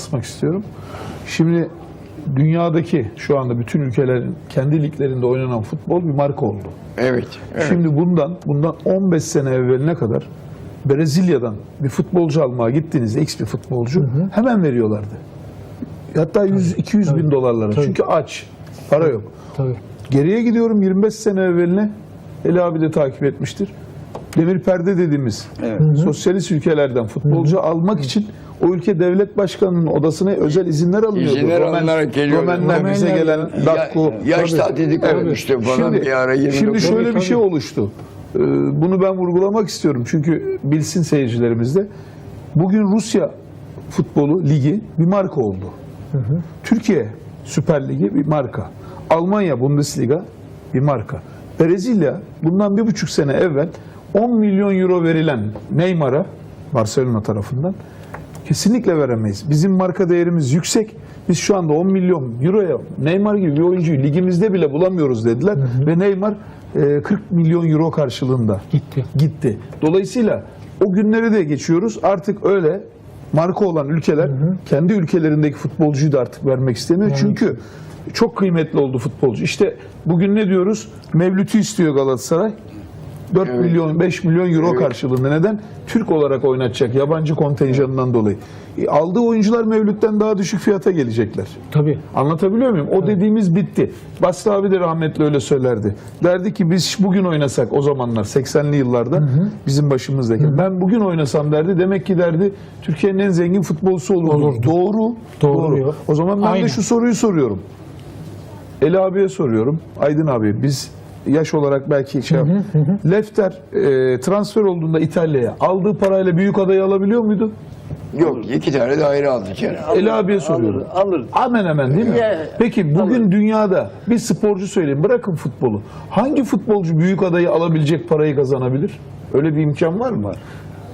basmak istiyorum. Şimdi dünyadaki şu anda bütün ülkelerin kendi liglerinde oynanan futbol bir marka oldu. Evet. evet. Şimdi bundan bundan 15 sene evveline kadar Brezilya'dan bir futbolcu almaya gittiğinizde X bir futbolcu hemen veriyorlardı. Hatta 100 200 bin dolarlara. Çünkü aç. Para yok. Tabii. Geriye gidiyorum 25 sene evveline. Eli abi de takip etmiştir. Demir perde dediğimiz sosyalist ülkelerden futbolcu almak için o ülke devlet başkanının odasına özel izinler alınıyordu. İzinler Romen- alınarak geliyordu. Romenler bize gelen Ya- Dakku. yaş Tabii. tatili konmuştu falan Şimdi, bir ara. 29 şimdi şöyle bir Tabii, şey tabii. oluştu. Ee, Bunu ben vurgulamak istiyorum. Çünkü bilsin seyircilerimiz de. Bugün Rusya futbolu ligi bir marka oldu. Türkiye Süper Ligi bir marka. Almanya Bundesliga bir marka. Brezilya bundan bir buçuk sene evvel 10 milyon euro verilen Neymar'a Barcelona tarafından kesinlikle veremeyiz. Bizim marka değerimiz yüksek. Biz şu anda 10 milyon euroya Neymar gibi bir oyuncuyu ligimizde bile bulamıyoruz dediler. Ve Neymar e, 40 milyon euro karşılığında Gitti. gitti. Dolayısıyla o günleri de geçiyoruz. Artık öyle marka olan ülkeler kendi ülkelerindeki futbolcuyu da artık vermek istemiyor. Çünkü çok kıymetli oldu futbolcu. İşte bugün ne diyoruz? Mevlüt'ü istiyor Galatasaray. 4 Evet. milyon 5 milyon euro Evet. karşılığında neden? Türk olarak oynatacak yabancı kontenjanından dolayı. E, aldığı oyuncular Mevlüt'ten daha düşük fiyata gelecekler. Tabii. Anlatabiliyor muyum? O dediğimiz bitti. Basri abi de rahmetli öyle söylerdi. Derdi ki biz bugün oynasak o zamanlar 80'li yıllarda bizim başımızdayken. Ben bugün oynasam derdi. Demek ki derdi Türkiye'nin en zengin futbolcusu olurdu. Olurdu. Doğru. Doğru diyor. O zaman ben Aynen. de şu soruyu soruyorum. Eli abiye soruyorum. Aydın abi biz yaş olarak belki şey yap- Lefter e, transfer olduğunda İtalya'ya aldığı parayla büyük adayı alabiliyor muydu? Yok iki tane daire aldı canım. Eli abiye soruyorum. Alır. alır. Hemen hemen değil mi? Ya, Peki bugün dünyada bir sporcu söyleyin bırakın futbolu. Hangi futbolcu büyük adayı alabilecek parayı kazanabilir? Öyle bir imkan var mı?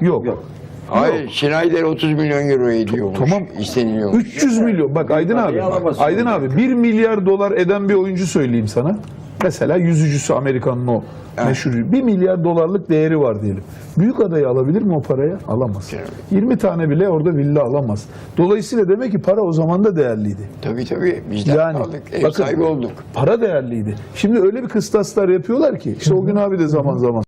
Yok. Yok. Hayır Schneider 30 milyon euro ediyormuş. Tamam. İsteniliyor. 300 milyon. Bak Aydın abi. Aydın abi 1 milyar dolar eden bir oyuncu söyleyeyim sana. Mesela yüzücüsü Amerikan'ın o meşhur. 1 milyar dolarlık değeri var diyelim. Büyük adayı alabilir mi o paraya? Alamaz. Evet. 20 tane bile orada villa alamaz. Dolayısıyla demek ki para o zaman da değerliydi. Tabii tabii. Bizden Yani aldık. Ev bakın, sahibi olduk. Para değerliydi. Şimdi öyle bir kıstaslar yapıyorlar ki işte o gün abi de zaman zaman